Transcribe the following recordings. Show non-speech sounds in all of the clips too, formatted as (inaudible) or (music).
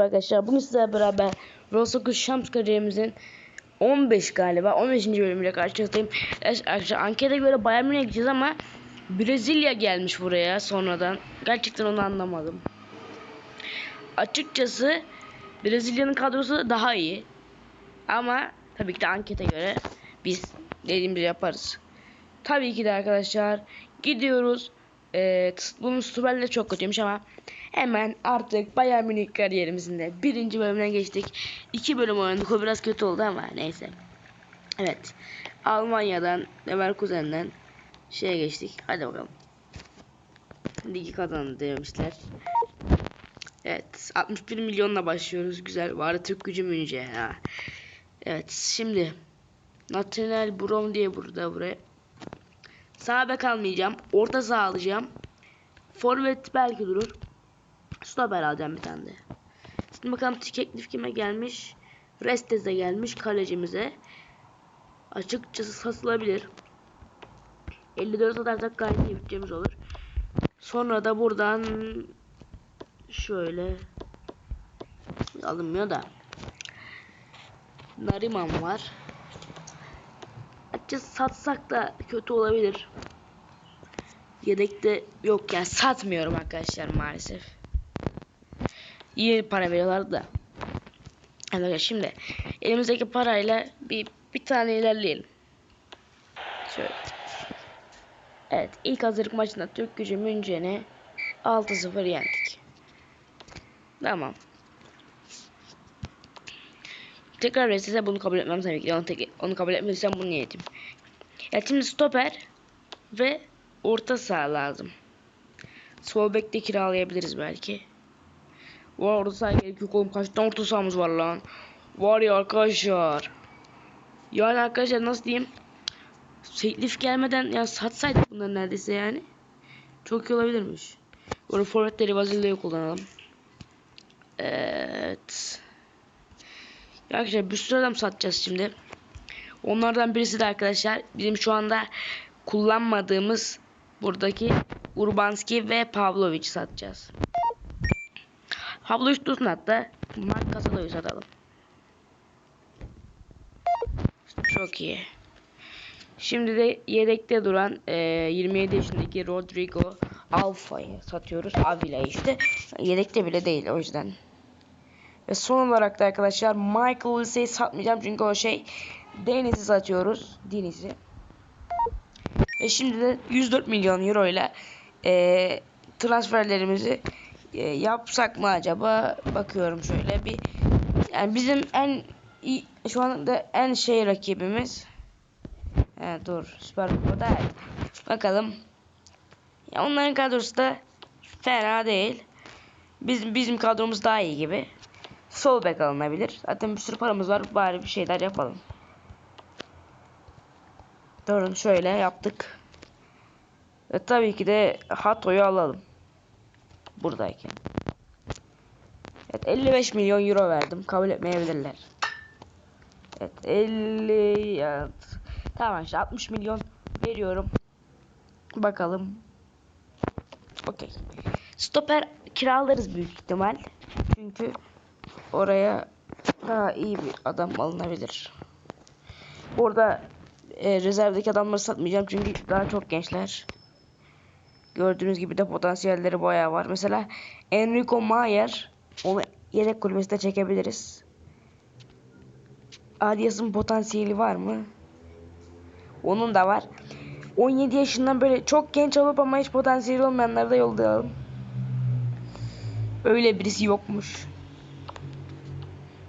Arkadaşlar bugün sizlerle beraber Rosoku Shams kariyerimizin 15 galiba 15. bölümüyle karşınızdayım. Arkadaşlar ankete göre Bayern Münih'e gideceğiz ama Brezilya gelmiş buraya sonradan. Gerçekten onu anlamadım. Açıkçası Brezilya'nın kadrosu daha iyi. Ama tabii ki de ankete göre biz dediğimizi yaparız. Tabii ki de arkadaşlar gidiyoruz. Ee, bunun Süper'le çok kötüymüş ama hemen artık Bayern Münih kariyerimizin de birinci bölümüne geçtik. İki bölüm oynadık o biraz kötü oldu ama neyse. Evet. Almanya'dan Leverkusen'den şeye geçtik. Hadi bakalım. Ligi kazandı demişler. Evet. 61 milyonla başlıyoruz. Güzel. Var Türk gücü münce. Ha. Evet. Şimdi Nathaniel Brom diye burada buraya. Sağ bek almayacağım. Orta saha alacağım. Forvet belki durur. Stoper alacağım bir tane de. Şimdi bakalım teklif kime gelmiş. Restez'e gelmiş kalecimize. Açıkçası satılabilir. 54 atarsak gayet iyi bütçemiz olur. Sonra da buradan şöyle alınmıyor da Nariman var. Açıkçası satsak da kötü olabilir. Yedekte yok yani satmıyorum arkadaşlar maalesef. İyi para veriyorlar da. Evet şimdi elimizdeki parayla bir bir tane ilerleyelim. Şöyle. Evet ilk hazırlık maçında Türk gücü Müncen'i 6-0 yendik. Tamam. Tekrar resese bunu kabul etmem tabii ki. Onu, tek, onu kabul etmezsem bunu niyetim. Ya şimdi stoper ve orta saha lazım. Sol bekte kiralayabiliriz belki. Var orta saha gerek yok. Kaç tane orta sahamız var lan. Var ya arkadaşlar. Yani arkadaşlar nasıl diyeyim. Teklif gelmeden ya satsaydık bunları neredeyse yani. Çok iyi olabilirmiş. Burada forvetleri Vazilya'yı kullanalım. Evet. Ya arkadaşlar bir sürü adam satacağız şimdi. Onlardan birisi de arkadaşlar bizim şu anda kullanmadığımız buradaki Urbanski ve Pavlovic satacağız. Pavlovic dursun hatta. Mark Casado'yu satalım. Çok iyi. Şimdi de yedekte duran e, 27 yaşındaki Rodrigo Alfa'yı satıyoruz. Avila işte. Yedekte bile değil o yüzden. Ve son olarak da arkadaşlar Michael Wilsey'i satmayacağım çünkü o şey Deniz'i satıyoruz. Deniz'i. Ve şimdi de 104 milyon euro ile e, transferlerimizi e, yapsak mı acaba? Bakıyorum şöyle bir. Yani bizim en iyi, şu anda en şey rakibimiz. He, dur Süper Kupa'da. Bakalım. Ya onların kadrosu da fena değil. Bizim bizim kadromuz daha iyi gibi. Sol bek alınabilir. Zaten bir sürü paramız var. Bari bir şeyler yapalım. Durun şöyle yaptık. Ve tabii ki de Hato'yu alalım. Buradayken. Evet 55 milyon euro verdim. Kabul etmeyebilirler. Evet 50 ya. Tamam işte 60 milyon veriyorum. Bakalım. Okey. Stoper kiralarız büyük ihtimal. Çünkü oraya daha iyi bir adam alınabilir. Burada e, rezervdeki adamları satmayacağım çünkü daha çok gençler. Gördüğünüz gibi de potansiyelleri bayağı var. Mesela Enrico Mayer onu yedek kulübesine çekebiliriz. Adias'ın potansiyeli var mı? Onun da var. 17 yaşından böyle çok genç olup ama hiç potansiyeli olmayanları da yollayalım. Öyle birisi yokmuş.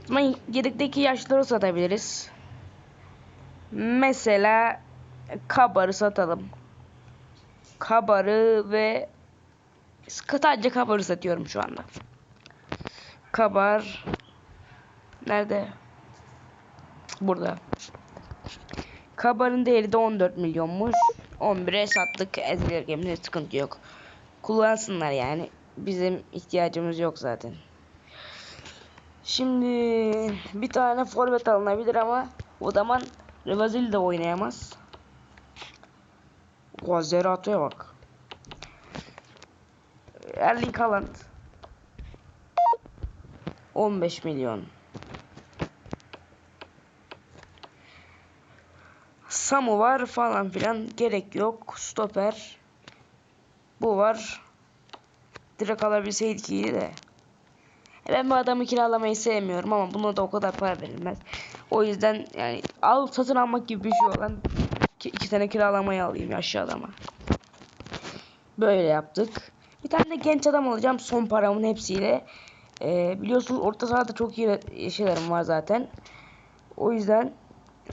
Ama yedekteki yaşları satabiliriz. Mesela kabarı satalım. Kabarı ve sadece kabarı satıyorum şu anda. Kabar nerede? Burada. Kabarın değeri de 14 milyonmuş. 11'e sattık. Ezgiler gemide sıkıntı yok. Kullansınlar yani. Bizim ihtiyacımız yok zaten. Şimdi bir tane forvet alınabilir ama o zaman Revazil de oynayamaz. O Zerato'ya bak. Erling Haaland. 15 milyon. Samu var falan filan gerek yok. Stoper. Bu var. Direkt alabilseydik iyiydi de. Ben bu adamı kiralamayı sevmiyorum ama buna da o kadar para verilmez. O yüzden yani al satın almak gibi bir şey olan iki, tane kiralamayı alayım yaşlı adama. Böyle yaptık. Bir tane de genç adam alacağım son paramın hepsiyle. Ee, biliyorsunuz orta sahada çok iyi şeylerim var zaten. O yüzden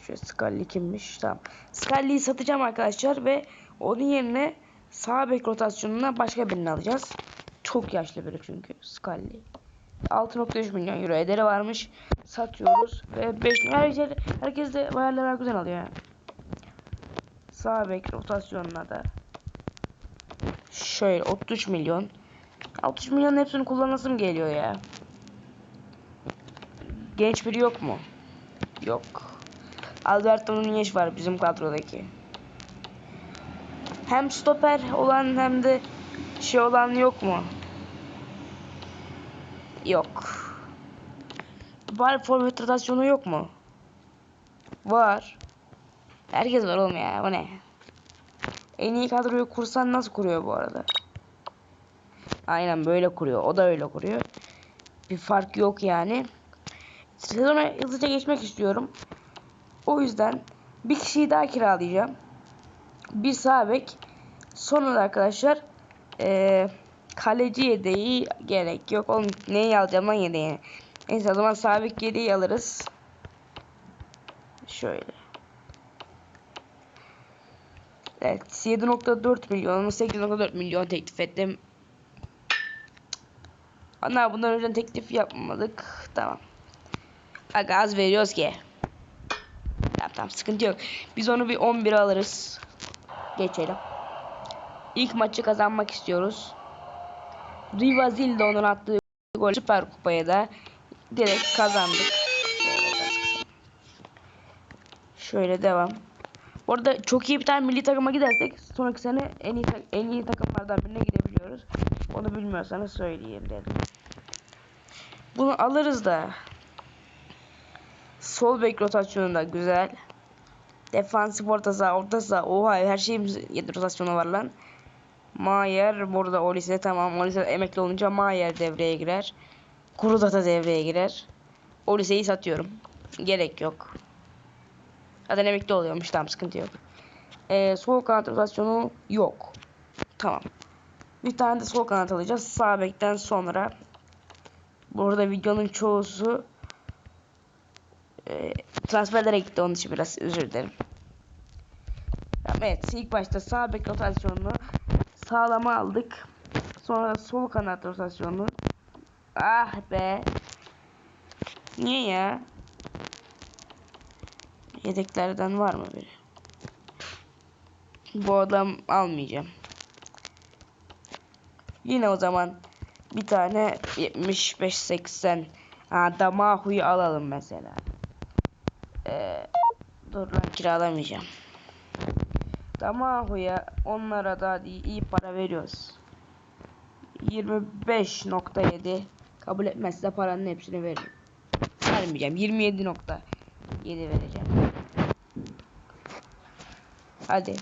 şu Scully kimmiş? Tamam. Scully'yi satacağım arkadaşlar ve onun yerine sağ bek rotasyonuna başka birini alacağız. Çok yaşlı biri çünkü Scully. 6.3 milyon euro ederi varmış. Satıyoruz ve 5 herkes, herkes de bayarlar güzel alıyor yani. Sağ bek rotasyonuna da şöyle 33 milyon. 33 milyonun hepsini kullanasım geliyor ya. Genç biri yok mu? Yok. Alberto Nunez var bizim kadrodaki. Hem stoper olan hem de şey olan yok mu? Yok. Var forvet rotasyonu yok mu? Var. Herkes var oğlum ya. O ne? En iyi kadroyu kursan nasıl kuruyor bu arada? Aynen böyle kuruyor. O da öyle kuruyor. Bir fark yok yani. Sezona hızlıca geçmek istiyorum. O yüzden bir kişiyi daha kiralayacağım. Bir sağ bek. Sonra da arkadaşlar ee, kaleci yedeği gerek yok. Oğlum neyi alacağım lan yedeğini? Neyse o zaman sağ bek yedeği alırız. Şöyle. Evet 7.4 milyon 8.4 milyon teklif ettim. Ana bundan önce teklif yapmadık. Tamam. Aga az veriyoruz ki. Tamam tamam sıkıntı yok. Biz onu bir 11 alırız. Geçelim. İlk maçı kazanmak istiyoruz. Rivazildo'nun attığı gol Süper Kupa'ya da direkt kazandık. Şöyle devam. Bu arada çok iyi bir tane milli takıma gidersek sonraki sene en iyi en iyi takımlardan birine gidebiliyoruz. Onu bilmiyorsanız söyleyeyim dedim. Bunu alırız da. Sol bek rotasyonu da güzel. Defansif orta saha, orta saha. Oha her şeyimiz 7 rotasyonu var lan. Mayer burada Olise tamam. Olise emekli olunca Mayer devreye girer. Kuruda da devreye girer. Olise'yi satıyorum. Gerek yok. Zaten emekli oluyormuş tamam sıkıntı yok. Ee, sol kanat rotasyonu yok. Tamam. Bir tane de sol kanat alacağız. Sağ bekten sonra. Burada videonun çoğusu e, transferlere gitti. Onun için biraz özür dilerim. Evet ilk başta sağ bek rotasyonunu sağlama aldık. Sonra sol kanat rotasyonunu. Ah be. Niye ya? Yedeklerden var mı biri? Bu adam almayacağım. Yine o zaman bir tane 75-80 Damahu'yu alalım mesela. Ee, dur lan kiralamayacağım. Damahu'ya onlara da iyi para veriyoruz. 25.7 kabul etmezse paranın hepsini veririm. Vermeyeceğim. 27.7 vereceğim. Hadi.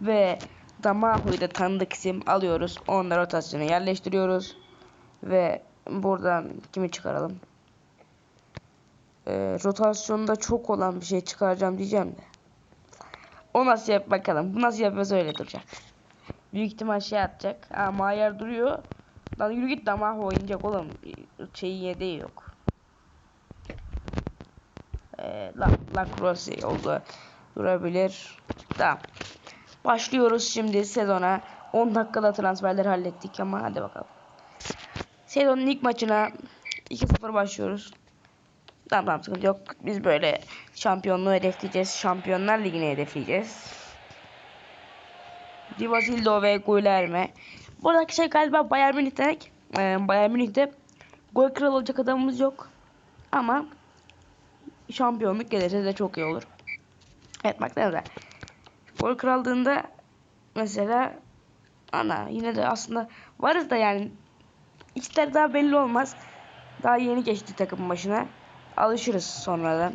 Ve Damahu'yu da tanıdık isim alıyoruz. Onları rotasyona yerleştiriyoruz. Ve buradan kimi çıkaralım? Ee, rotasyonda çok olan bir şey çıkaracağım diyeceğim de. O nasıl yap bakalım. Bu nasıl yapıyorsa öyle duracak. Büyük ihtimal şey atacak. Aa Mayer duruyor. Lan yürü git Damahu oynayacak oğlum. Şeyi yedeği yok. Ee, La, La oldu. Durabilir. Tamam. Başlıyoruz şimdi sezona. 10 dakikada transferleri hallettik ama hadi bakalım. Sezonun ilk maçına 2-0 başlıyoruz. Tamam tamam sıkıntı yok. Biz böyle şampiyonluğu hedefleyeceğiz. Şampiyonlar Ligi'ni hedefleyeceğiz. Divasildo ve Guilherme. Buradaki şey galiba Bayern Münih'ten e, Bayern Münih'te gol kralı olacak adamımız yok. Ama şampiyonluk gelirse de çok iyi olur. Evet bak ne güzel. Gol krallığında mesela ana yine de aslında varız da yani işler daha belli olmaz. Daha yeni geçti takım başına. Alışırız sonradan.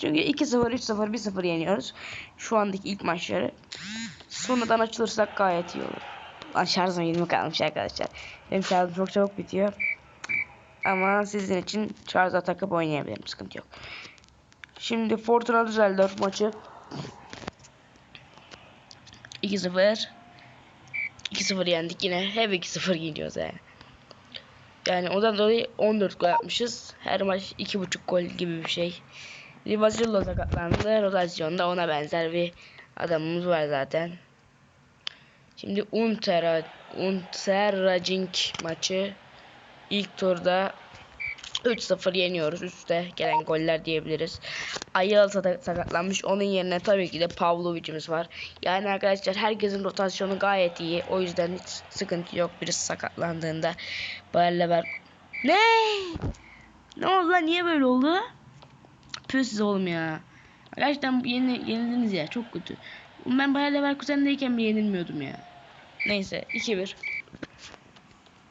Çünkü 2-0, 3-0, 1-0 yeniyoruz. Şu andaki ilk maçları. Sonradan açılırsak gayet iyi olur. Lan şarjım 20 kalmış arkadaşlar. Benim şarjım çok çabuk bitiyor. Ama sizin için şarja takıp oynayabilirim. Sıkıntı yok. Şimdi Fortuna Düsseldorf maçı. 2-0. 2-0 yendik yine. Hep 2-0 gidiyoruz yani. Yani ondan dolayı 14 gol atmışız. Her maç 2.5 gol gibi bir şey. Rivazillo sakatlandı. Rotasyonda ona benzer bir adamımız var zaten. Şimdi Untera Unterracing maçı ilk turda 3-0 yeniyoruz. Üste gelen goller diyebiliriz. Ayal sakatlanmış. Onun yerine tabii ki de Pavlovic'imiz var. Yani arkadaşlar herkesin rotasyonu gayet iyi. O yüzden hiç sıkıntı yok. Birisi sakatlandığında Bayer Lever... Ne? Ne oldu lan? Niye böyle oldu? Püh siz oğlum ya. Gerçekten yeni, yenildiniz ya. Çok kötü. Ben Bayer Leverkusen'deyken bir yenilmiyordum ya. Neyse 2-1.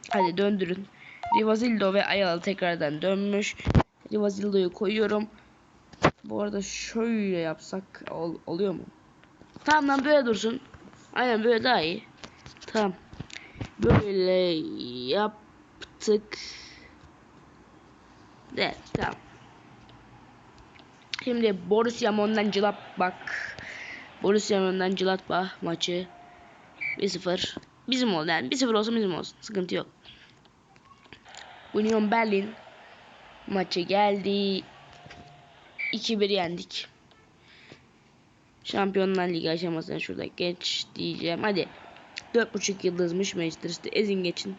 Hadi döndürün. Rivazildo ve Ayala tekrardan dönmüş. Rivazildo'yu koyuyorum. Bu arada şöyle yapsak ol, oluyor mu? Tamam lan böyle dursun. Aynen böyle daha iyi. Tamam. Böyle yaptık. Evet tamam. Şimdi Borussia Mönchengladbach Borussia Mönchengladbach maçı 1-0 bizim oldu yani 1-0 olsun bizim olsun sıkıntı yok. Union Berlin maçı geldi. 2-1 yendik. Şampiyonlar Ligi aşamasına şurada geç diyeceğim. Hadi. 4.5 yıldızmış Manchester City. Ezin geçin.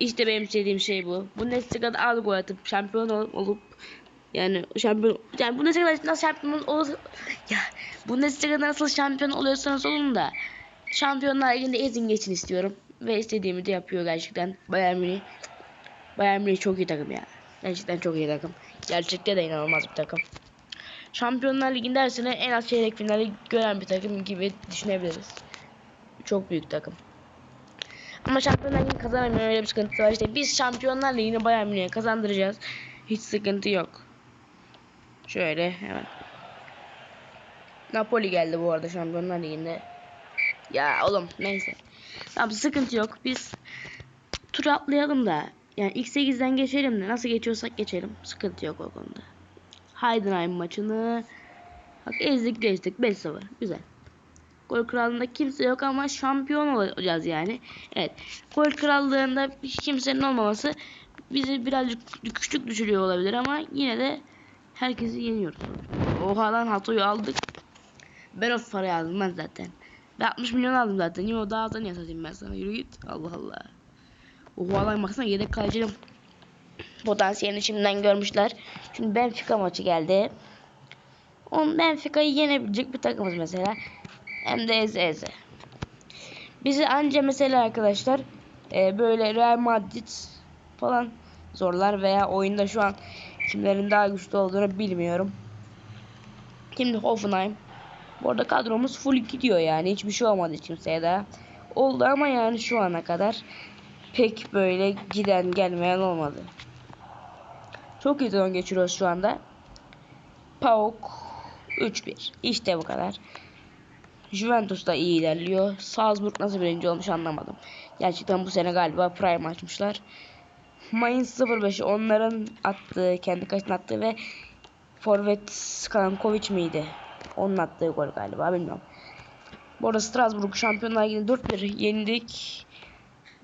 İşte benim istediğim şey bu. Bu Bundesliga'da az gol atıp şampiyon olup, olup yani şampiyon yani Bundesliga'da nasıl şampiyon olur (laughs) ya Bundesliga'da nasıl şampiyon oluyorsanız olun da Şampiyonlar Ligi'nde ezin geçin istiyorum ve istediğimi de yapıyor gerçekten Bayern Münih. Bayern Münih çok iyi takım ya. Gerçekten çok iyi takım. Gerçekte de inanılmaz bir takım. Şampiyonlar Ligi'nde sene en az çeyrek finali gören bir takım gibi düşünebiliriz. Çok büyük takım. Ama Şampiyonlar Ligi'ni kazanamıyor öyle bir sıkıntı var. İşte biz Şampiyonlar Ligi'ni Bayern Münih'e kazandıracağız. Hiç sıkıntı yok. Şöyle hemen. Napoli geldi bu arada Şampiyonlar Ligi'nde. Ya oğlum neyse. Tamam sıkıntı yok. Biz tur atlayalım da. Yani ilk 8'den geçelim de nasıl geçiyorsak geçelim. Sıkıntı yok o konuda. Heidenheim maçını bak ezdik geçtik 5-0. Güzel. Gol krallığında kimse yok ama şampiyon olacağız yani. Evet. Gol krallığında hiç kimsenin olmaması bizi birazcık küçük düşürüyor olabilir ama yine de herkesi yeniyoruz. Oha lan Hato'yu aldık. Ben o parayı aldım ben zaten. Ben 60 milyon aldım zaten. Yo daha da niye satayım ben sana? Yürü git. Allah Allah. Oha lan baksana yedek kalecinin potansiyelini şimdiden görmüşler. Şimdi Benfica maçı geldi. On Benfica'yı yenebilecek bir takımız mesela. Hem de eze eze. Bizi anca mesela arkadaşlar e, böyle Real Madrid falan zorlar veya oyunda şu an kimlerin daha güçlü olduğunu bilmiyorum. Şimdi Hoffenheim. Bu arada kadromuz full gidiyor yani. Hiçbir şey olmadı kimseye daha. Oldu ama yani şu ana kadar pek böyle giden gelmeyen olmadı. Çok iyi zaman geçiriyoruz şu anda. PAOK 3-1. İşte bu kadar. Juventus da iyi ilerliyor. Salzburg nasıl birinci olmuş anlamadım. Gerçekten bu sene galiba prime açmışlar. Mainz 05 onların attığı, kendi kaçına attığı ve Forvet Skankovic miydi? Onun attığı gol galiba bilmiyorum. Bu arada Strasbourg Şampiyonlar Ligi'nde 4-1 yendik.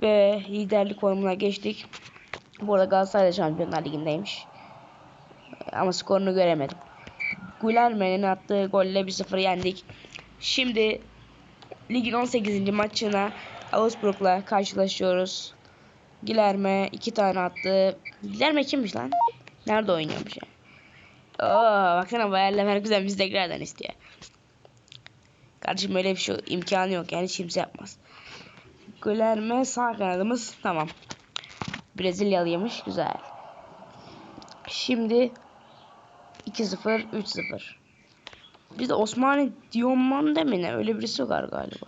Ve liderlik formuna geçtik. Bu arada Galatasaray Şampiyonlar Ligi'ndeymiş. Ama skorunu göremedim. Guilherme'nin attığı golle 1-0 yendik. Şimdi ligin 18. maçına Augsburg'la karşılaşıyoruz. Guilherme iki tane attı. Guilherme kimmiş lan? Nerede oynuyormuş ya? Oo, baksana Bayer Leverkusen bizi tekrardan istiyor. Kardeşim öyle bir şey imkanı yok yani kimse yapmaz. Guilherme sağ kanadımız tamam. Brezilyalıymış güzel. Şimdi 2-0 3-0. Bir de Osmani Dioman mi ne? Öyle birisi var galiba.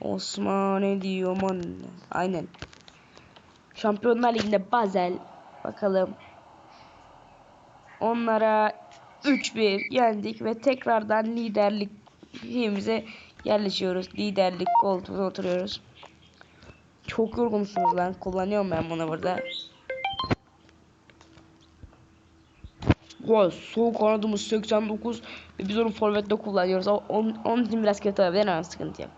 Osmani Dioman. Aynen. Şampiyonlar Ligi'nde Basel bakalım. Onlara 3-1 yendik ve tekrardan liderlik şeyimize yerleşiyoruz. Liderlik koltuğuna oturuyoruz. Çok yorgunsunuz lan. Kullanıyorum ben bunu burada. Gol. Soğuk kanadımız 89 ve biz onu forvette kullanıyoruz. Onun, onun için biraz kötü olabilir ama sıkıntı yok.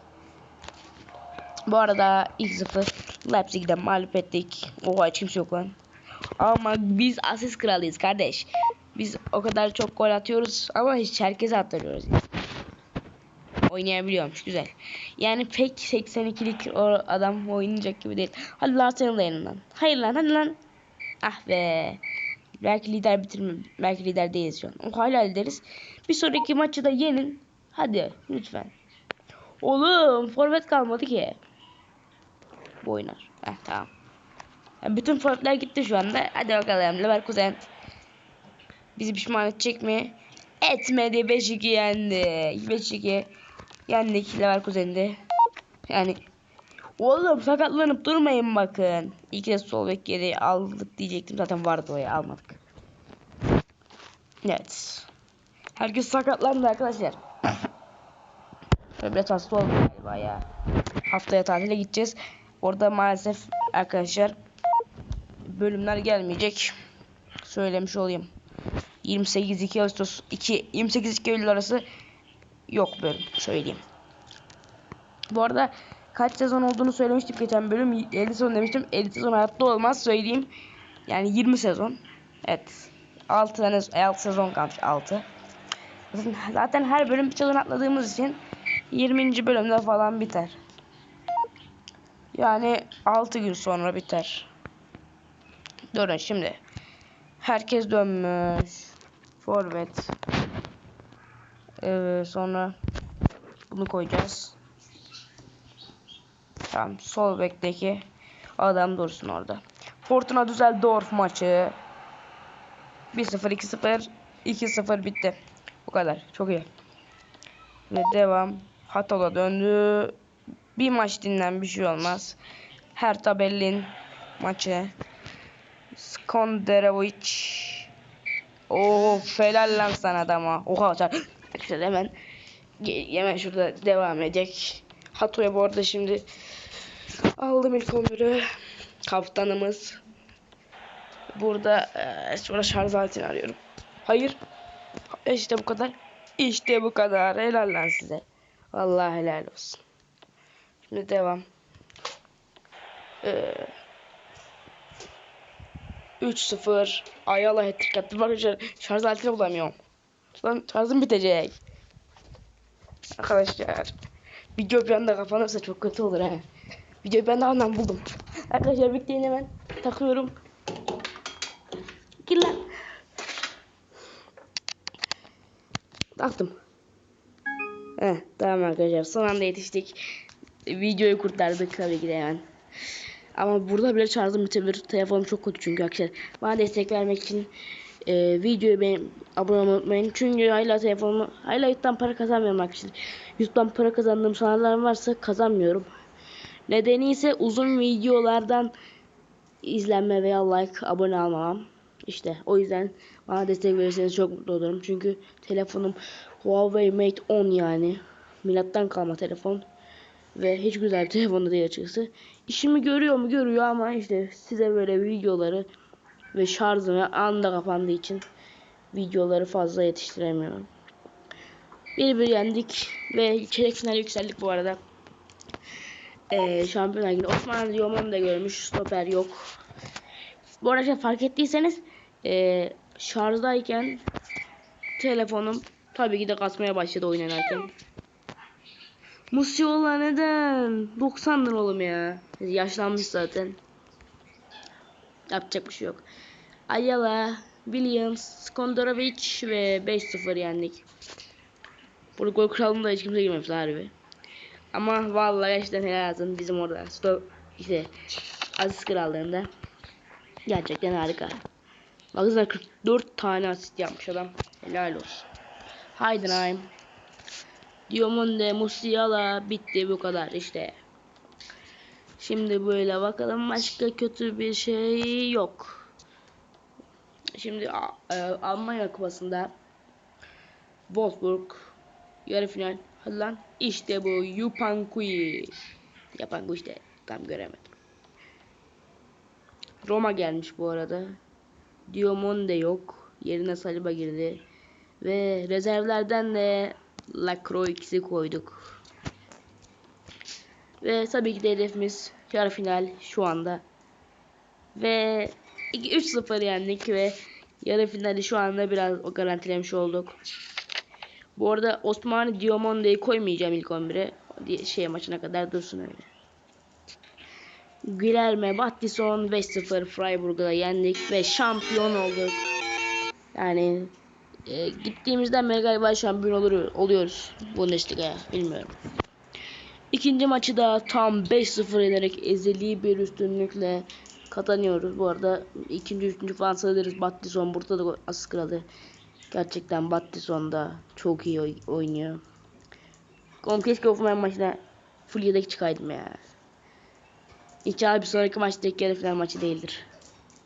Bu arada 2-0 Leipzig'den mağlup ettik. Oha hiç kimse yok lan. Ama biz asist kralıyız kardeş. Biz o kadar çok gol atıyoruz ama hiç herkese attırıyoruz. Yani. Oynayabiliyormuş güzel. Yani pek 82'lik o adam oynayacak gibi değil. Hadi lan senin yanından. Hayır lan hadi lan. Ah be. Belki lider bitirme. Belki lider değiliz şu an. O hala lideriz. Bir sonraki maçı da yenin. Hadi lütfen. Oğlum forvet kalmadı ki. Bu oynar. Heh tamam. Ya bütün forvetler gitti şu anda. Hadi bakalım Leverkusen. Bizi pişman edecek mi? Etmedi 5-2 yendi. 5-2 yendik Leverkusen'de. Yani Oğlum sakatlanıp durmayın bakın. İlk de sol bek geri aldık diyecektim zaten vardı o ya almadık. Evet. Herkes sakatlandı arkadaşlar. (coughs) Biraz hasta oldum galiba ya. Haftaya tatile gideceğiz. Orada maalesef arkadaşlar bölümler gelmeyecek. Söylemiş olayım. 28 2 Ağustos 2 28 2 Eylül arası yok bölüm söyleyeyim. Bu arada kaç sezon olduğunu söylemiştik geçen bölüm. 50 sezon demiştim. 50 sezon hayatta olmaz söyleyeyim. Yani 20 sezon. Evet. 6 tane 6 sezon kalmış 6. Zaten, her bölüm bir sezon atladığımız için 20. bölümde falan biter. Yani 6 gün sonra biter. Durun şimdi. Herkes dönmüş. Forvet. Evet sonra bunu koyacağız. Tamam sol bekteki adam dursun orada. Fortuna Düsseldorf maçı. 1-0 2-0 2-0 bitti. Bu kadar. Çok iyi. Ve devam. Hatola döndü. Bir maç dinlen bir şey olmaz. Hertha Berlin maçı. Skonderovic. Of helal lan sana adama. Oha sen. İşte hemen hemen şurada devam edecek. Hato'ya bu arada şimdi aldım ilk 11'ü. Kaptanımız. Burada eee sonra şarj aletini arıyorum. Hayır. İşte bu kadar. İşte bu kadar. Helal lan size. Vallahi helal olsun. Şimdi devam. Ee, 3-0. Ayala hat-trick attı. Bak şarj, şarj aletini bulamıyorum. Lan şarjım bitecek. Arkadaşlar. Video bir anda kapanırsa çok kötü olur ha. Videoyu ben de anlam buldum. Arkadaşlar bekleyin hemen. Takıyorum. Gir lan. Taktım. Heh, tamam arkadaşlar son anda yetiştik. Videoyu kurtardık tabii ki de hemen. Ama burada bile şarjım bitebilir. Telefonum çok kötü çünkü arkadaşlar. Bana destek vermek için e, videoyu beğen, abone olmayı unutmayın. Çünkü hala telefonumu hala YouTube'dan para kazanmıyorum arkadaşlar. YouTube'dan para kazandığım sanatlarım varsa kazanmıyorum. Nedeni ise uzun videolardan izlenme veya like, abone almamam. İşte o yüzden bana destek verirseniz çok mutlu olurum. Çünkü telefonum Huawei Mate 10 yani. Milattan kalma telefon. Ve hiç güzel bir telefon da değil açıkçası. İşimi görüyor mu görüyor ama işte size böyle videoları ve şarjım anda kapandığı için videoları fazla yetiştiremiyorum. Bir bir yendik ve çeyrek finale yükseldik bu arada. Ee, Şampiyonlar Ligi'nde Osman Diomon da görmüş. Stoper yok. Bu arada fark ettiyseniz ee, şarjdayken telefonum tabii ki de kasmaya başladı oynanırken. Musiala neden? 90'dır oğlum ya. Yaşlanmış zaten. Yapacak bir şey yok. Ayala, Williams, Skondorovic ve 5-0 yendik. Burada gol kralında hiç kimse girmemiş harbi. Ama vallahi gerçekten helal olsun bizim orada. Sto işte Aziz Krallığında. Gerçekten harika. Baksana 44 tane asist yapmış adam. Helal olsun. Heidenheim. Diomande, Musiala bitti bu kadar işte. Şimdi böyle bakalım başka kötü bir şey yok. Şimdi e, Almanya Kupası'nda Wolfsburg yarı final. Hadi lan. İşte bu Yupankui. Yapan işte tam göremedim. Roma gelmiş bu arada. Diomande yok. Yerine Saliba girdi. Ve rezervlerden de Lacroix'i koyduk. Ve tabii ki de hedefimiz yarı final şu anda. Ve 3-0 yendik ve yarı finali şu anda biraz garantilemiş olduk. Bu arada Osmani Diomonde'yi koymayacağım ilk 11'e. Di- Şey maçına kadar dursun öyle. Guilherme Battison 5-0 Freiburg'u yendik ve şampiyon olduk. Yani e, gittiğimizden beri galiba şampiyon olur, oluyoruz Bundesliga'ya bilmiyorum. İkinci maçı da tam 5-0 yenerek ezeli bir üstünlükle kazanıyoruz. Bu arada ikinci üçüncü falan sayılırız. Battison burada da asıl kralı. Gerçekten Battison da çok iyi oy- oynuyor. Oğlum keşke Hoffenheim maçına full yedek çıkaydım ya. İnşallah bir sonraki maç tek yarı final maçı değildir.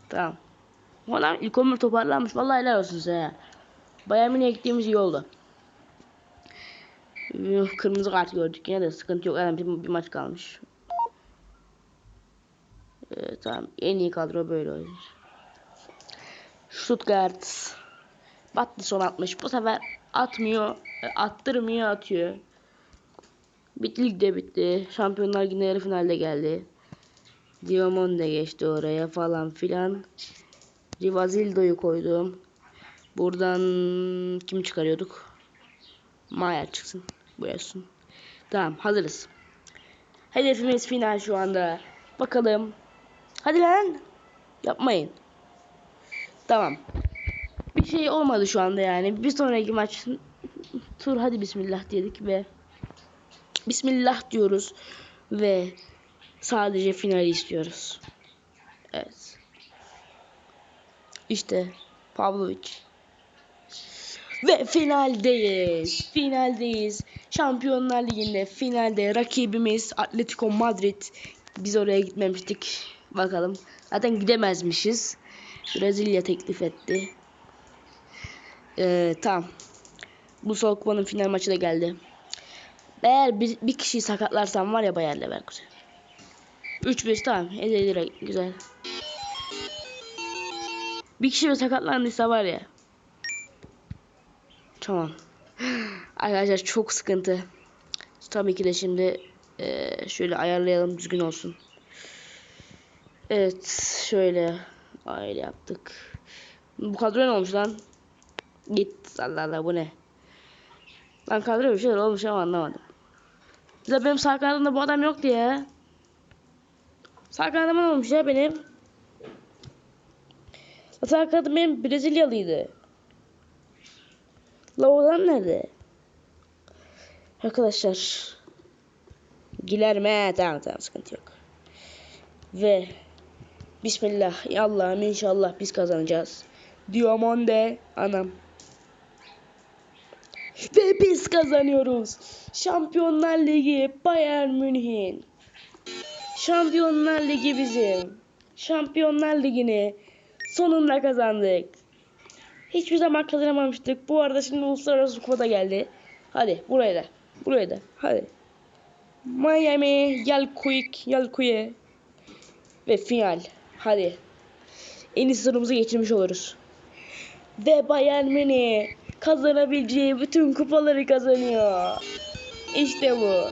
Tamam. Valla ilk 11 toparlanmış. Vallahi helal olsun size. Bayern Münih'e gittiğimiz iyi oldu. Kırmızı kart gördük yine de sıkıntı yok. Yani bir, bir maç kalmış. Ee, tamam en iyi kadro böyle oynuyor. Stuttgart. Battı son atmış. Bu sefer atmıyor. e, Attırmıyor atıyor. Bitti lig de bitti. Şampiyonlar yine yarı finalde geldi. Diamond geçti oraya falan filan. Rivazildo'yu koydum. Buradan kim çıkarıyorduk? Maya çıksın. Buyursun. Tamam hazırız. Hedefimiz final şu anda. Bakalım. Hadi lan. Yapmayın. Tamam. Bir şey olmadı şu anda yani. Bir sonraki maç tur hadi bismillah dedik ve bismillah diyoruz ve sadece finali istiyoruz. Evet. İşte Pavlovic. Ve finaldeyiz. Finaldeyiz. Şampiyonlar Ligi'nde finalde rakibimiz Atletico Madrid. Biz oraya gitmemiştik. Bakalım. Zaten gidemezmişiz. Brezilya teklif etti. Ee, tamam. Bu Sol Kupa'nın final maçı da geldi. Eğer bir, bir kişiyi sakatlarsam var ya Bayer Leverkusen. 3-1 tamam. 50 lira güzel. Bir kişi sakatlandıysa var ya. Tamam. Arkadaşlar çok sıkıntı. Tabii ki de şimdi eee, şöyle ayarlayalım düzgün olsun. Evet şöyle aile yaptık. Bu kadro ne olmuş lan? Git Allah Allah bu ne? Lan kadro bir şeyler olmuş ama anlamadım. Bize benim sağ bu adam yoktu ya. Sağ ne olmuş ya benim? Sağ kanadım benim Brezilyalıydı. La o adam nerede? Arkadaşlar. Gilerme. Tamam tamam sıkıntı yok. Ve Bismillah. Ya Allah'ım inşallah biz kazanacağız. Diamande anam. Ve biz kazanıyoruz. Şampiyonlar Ligi Bayern Münih'in. Şampiyonlar Ligi bizim. Şampiyonlar Ligi'ni sonunda kazandık. Hiçbir zaman kazanamamıştık. Bu arada şimdi uluslararası kupada geldi. Hadi buraya da. Buraya da. Hadi. Miami gel quick gel kuye. Ve final. Hadi. En iyi sınırımızı geçirmiş oluruz. Ve Bayern Münih kazanabileceği bütün kupaları kazanıyor. İşte bu.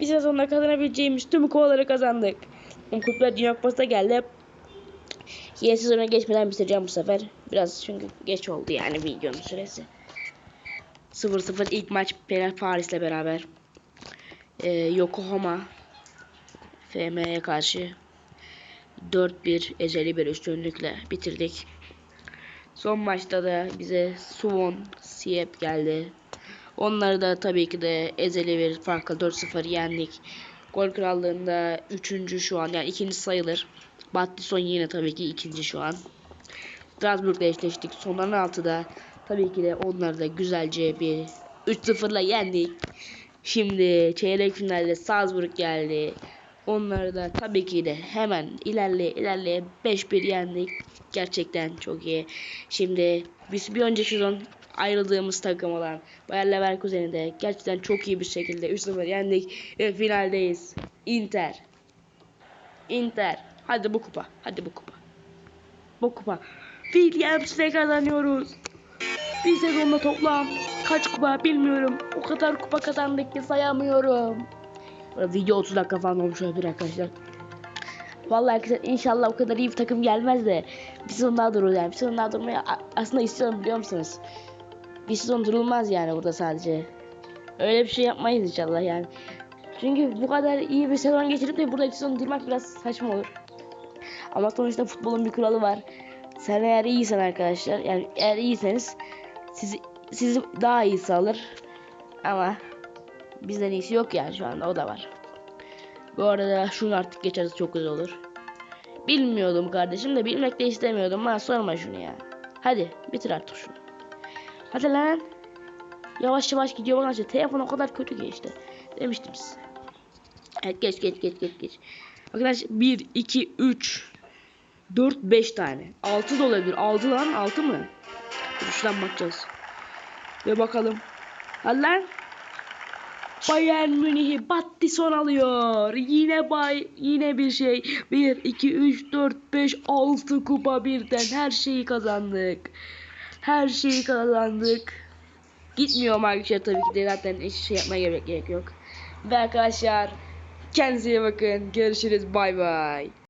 Bir sezonda kazanabileceğimiz tüm kupaları kazandık. Kulüpler Dünya Kupası da geldi. Yeni sezona geçmeden bitireceğim bu sefer. Biraz çünkü geç oldu yani videonun süresi. 0-0 ilk maç Paris'le beraber. Ee, Yokohama FM'ye karşı 4-1 ezeli bir üstünlükle bitirdik. Son maçta da bize Suwon Siep geldi. Onları da tabii ki de ezeli bir farkla 4-0 yendik. Gol krallığında 3. şu an yani ikinci sayılır. Battison yine tabii ki ikinci şu an. Strasbourg'la eşleştik. Sonların altıda tabii ki de onları da güzelce bir 3-0'la yendik. Şimdi çeyrek finalde Salzburg geldi. Onları da tabii ki de hemen ilerleye ilerleye 5-1 yendik. Gerçekten çok iyi. Şimdi biz bir önceki sezon ayrıldığımız takım olan Bayer Leverkusen'i de gerçekten çok iyi bir şekilde 3-0 yendik ve finaldeyiz. Inter. Inter. Hadi bu kupa. Hadi bu kupa. Bu kupa. Williams'le kazanıyoruz. Bir sezonda toplam kaç kupa bilmiyorum. O kadar kupa kazandık ki sayamıyorum. Video 30 dakika falan olmuş olabilir arkadaşlar. Vallahi arkadaşlar inşallah o kadar iyi bir takım gelmez de bir sezon daha durur yani. Bir sezon daha durmayı aslında istiyorum biliyor musunuz? Bir sezon durulmaz yani burada sadece. Öyle bir şey yapmayız inşallah yani. Çünkü bu kadar iyi bir sezon geçirip de burada bir sezon durmak biraz saçma olur. Ama sonuçta futbolun bir kuralı var. Sen eğer iyisen arkadaşlar yani eğer iyiyseniz sizi, sizi daha iyisi alır. Ama bizden iyisi yok yani şu anda o da var. Bu arada şunu artık geçeriz çok güzel olur. Bilmiyordum kardeşim de bilmek de istemiyordum. Bana sorma şunu ya. Hadi bitir artık şunu. Hadi lan. Yavaş yavaş gidiyor bana işte. Telefon o kadar kötü ki işte. Demiştim size. Evet geç geç geç geç geç. Arkadaşlar 1, 2, 3, 4, 5 tane. 6 da olabilir. 6 lan 6 mı? Şuradan bakacağız. Ve bakalım. Lan. Bayern Münih'i Battison alıyor. Yine bay yine bir şey. 1 2 3 4 5 6 kupa birden her şeyi kazandık. Her şeyi kazandık. Gitmiyor arkadaşlar tabii ki de zaten hiç şey yapmaya gerek, gerek yok. Ve arkadaşlar kendinize iyi bakın. Görüşürüz. Bay bay.